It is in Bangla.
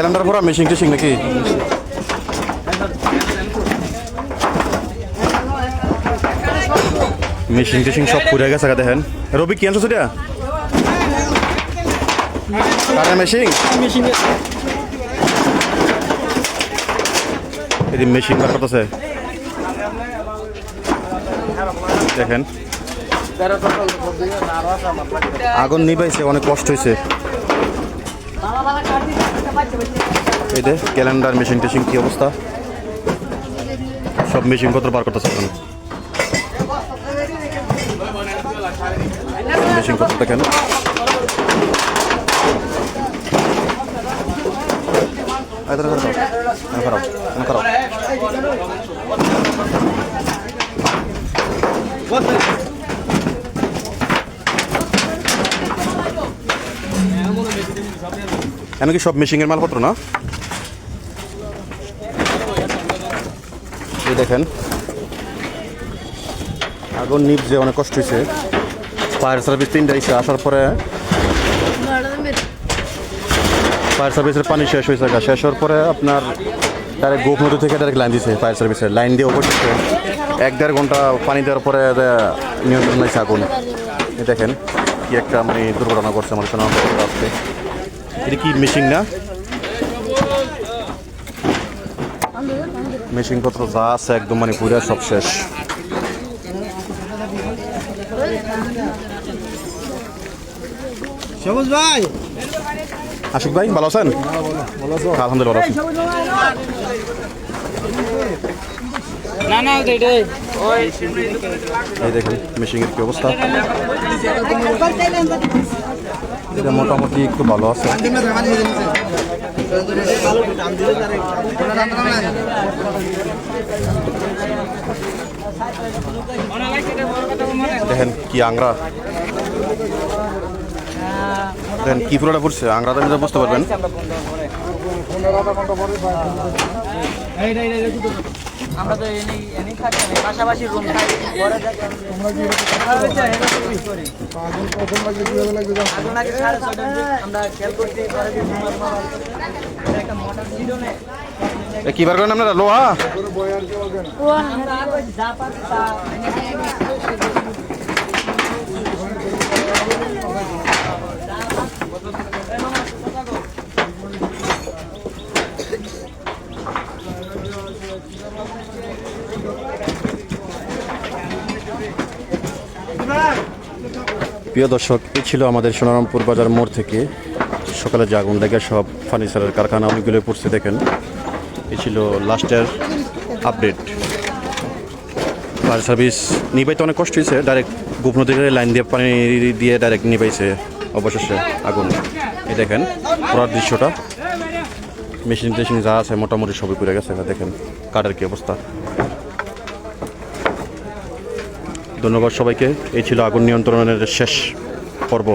ক্যালেন্ডার ভরা মেশিন টেশিং নাকি? মেশিন টেশিং সব পুড়ে গেছে দেখেন। রবি, কি আনছো সেটা কারেন্ট মেশিন? এই মেশিন বার করতেছে। দেখেন। আগুন নিবাইছে, অনেক কষ্ট হয়েছে এই যে ক্যালেন্ডার মেশিন টেশিং কি অবস্থা? সব মেশিন পত্র বার করতেছে এখন মেশিন ধরো, ধরো। খারাপ খারাপ এনে কি সব মেশিনের মালপত্র না? এই দেখেন। আগুন নিভছে অনেক কষ্ট হয়েছে ফায়ার সার্ভিস তিনটা এসে আসার পরে ফায়ার সার্ভিসের পানি শেষ হয়েছে। শেষ হওয়ার পরে আপনার ডাইরেক্ট গোপ নদী থেকে ডাইরেক্ট লাইন দিছে ফায়ার সার্ভিসের লাইন দিয়ে ওপর দিচ্ছে এক দেড় ঘণ্টা পানি দেওয়ার পরে নিয়ন্ত্রণ হয়েছে আগুন। দেখেন কি একটা মানে দুর্ঘটনা করছে আমার আসছে এটা কি মেশিন না? মেশিন পত্র যা আছে একদম মানে পুরো সব শেষ। সবুজ ভাই। আশিক ভাই ভালো আছেন? আলহামদুলিল্লাহ ভালো আছি। না না এই দেখেন মেশিনের কি অবস্থা। এটা মোটামুটি একটু ভালো আছে। দেখেন কি আংরা। দেখেন কি পুরোটা পড়ছে, আংরা তো বুঝতে পারবেন। আমরা তো এনেই এনেই থাকি না পাশাপাশি রুম থাকি। পরে দেখে আগুন আগে সাড়ে ছটার আমরা খেয়াল করতে পরে যে ঘুমার মারা একটা মোটর ছিল না। কি বার করেন আপনারা? লোহা? আমরা যা পাচ্ছি তা প্রিয় দর্শক এই ছিল আমাদের সোনারামপুর বাজার মোড় থেকে। সকালে যে আগুন লেগে সব ফার্নিচারের কারখানা অনেকগুলো পড়ছে, দেখেন। এ ছিল লাস্টের আপডেট। ফায়ার সার্ভিস নিবাইতে অনেক কষ্ট হয়েছে, ডাইরেক্ট গোপন থেকে লাইন দিয়ে পানি দিয়ে ডাইরেক্ট নিবাইছে অবশেষে আগুন। এই দেখেন পড়ার দৃশ্যটা। মেশিন টেশিন যা আছে মোটামুটি সবই পুড়ে গেছে দেখেন কাঠের কি অবস্থা। ধন্যবাদ সবাইকে, এই ছিল আগুন নিয়ন্ত্রণের শেষ পর্ব।